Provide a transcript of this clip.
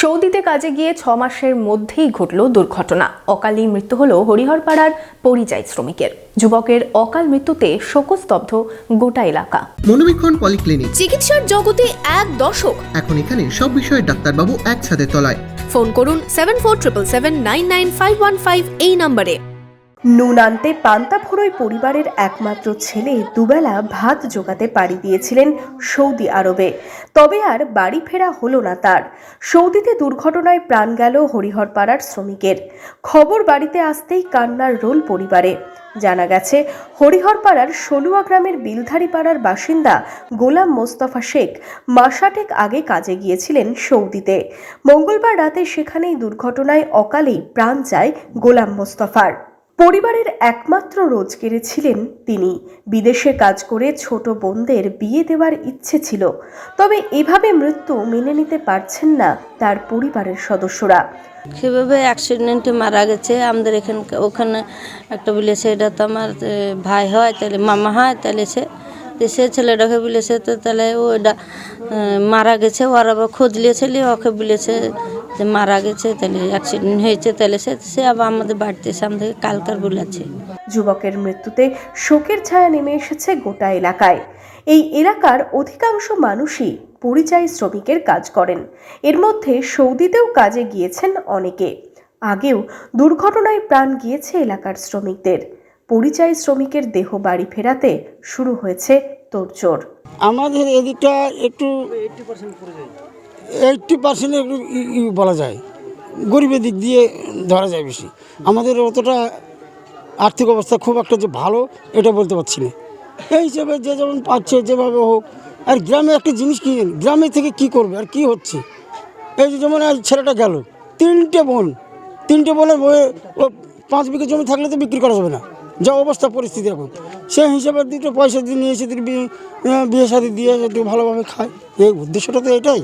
সৌদিতে কাজে গিয়ে ছ মাসের মধ্যেই ঘটল দুর্ঘটনা। অকালেই মৃত্যু হল হরিহরপাড়ার পরিযায়ী শ্রমিকের। যুবকের অকাল মৃত্যুতে শোকস্তব্ধ গোটা এলাকা। মনোবীক্ষণ পলিক্লিনিক। চিকিৎসার জগতে এক দশক। এখন এখানে সব বিষয়ে ডাক্তারবাবু একসাথে তলায়। ফোন করুন seven four triple seven nine nine five one five এই নম্বরে। নুন আনতে পান্তা পরিবারের একমাত্র ছেলে দুবেলা ভাত জোগাতে পাড়ি দিয়েছিলেন সৌদি আরবে। তবে আর বাড়ি ফেরা হলো না তার। সৌদিতে দুর্ঘটনায় প্রাণ গেল হরিহরপাড়ার শ্রমিকের। খবর বাড়িতে আসতেই কান্নার রোল পরিবারে। জানা গেছে, হরিহরপাড়ার সলুয়া গ্রামের বিলধারী পাড়ার বাসিন্দা গোলাম মোস্তফা শেখ মাসাটেক আগে কাজে গিয়েছিলেন সৌদিতে। মঙ্গলবার রাতে সেখানেই দুর্ঘটনায় অকালেই প্রাণ যায় গোলাম মোস্তফার। পরিবারের একমাত্র রোজগেরে ছিলেন তিনি। বিদেশে কাজ করে ছোট বোনদের বিয়ে দেওয়ার ইচ্ছে ছিল। তবে এভাবে মৃত্যু মেনে নিতে পারছেন না তার পরিবারের সদস্যরা। সেভাবে অ্যাক্সিডেন্টে মারা গেছে। আমাদের এখানে ওখানে একটা বলেছে, এটা তো আমার ভাই হয়, তাহলে মামা হয়, তাহলে সে সে ছেলেটাকে বলেছে, তো তাহলে ও এটা মারা গেছে। ওর আবার খোঁজ লিয়েছিল ওকে বলেছে যে মারা গেছে তাহলে অ্যাক্সিডেন্ট হয়েছে তাহলে সে সে আবার আমাদের বাড়িতে এসে আমাদের কালকার বলেছে। যুবকের মৃত্যুতে শোকের ছায়া নেমে এসেছে গোটা এলাকায়। এই এলাকার অধিকাংশ মানুষই পরিযায়ী শ্রমিকের কাজ করেন। এর মধ্যে সৌদিতেও কাজে গিয়েছেন অনেকে। আগেও দুর্ঘটনায় প্রাণ গিয়েছে এলাকার শ্রমিকদের। পরিযায়ী শ্রমিকের দেহ বাড়ি ফেরাতে শুরু হয়েছে তোড়জোড়। আমাদের এদিকটা একটু এইটটি পার্সেন্ট একটু বলা যায়। গরিবের দিক দিয়ে ধরা যায় বেশি। আমাদের অতটা আর্থিক অবস্থা খুব একটা যে ভালো, এটা বলতে পারছি না। এই হিসেবে যে যেমন পাচ্ছে, যেভাবে হোক, আর গ্রামে একটা জিনিস কি গ্রামে থেকে কি করবে আর কি হচ্ছে? এই যে যেমন আজ ছেলেটা গেল, তিনটে বোন, তিনটে বোনের বয়ে পাঁচ বিঘে জমি থাকলে তো বিক্রি করা যাবে না। যা অবস্থা, পরিস্থিতি এখন। সেই হিসাবে দুটো পয়সা দিয়ে নিয়ে এসে বিয়ে শাদি দিয়ে একটু ভালোভাবে খায়, এই উদ্দেশ্যটা তো এটাই।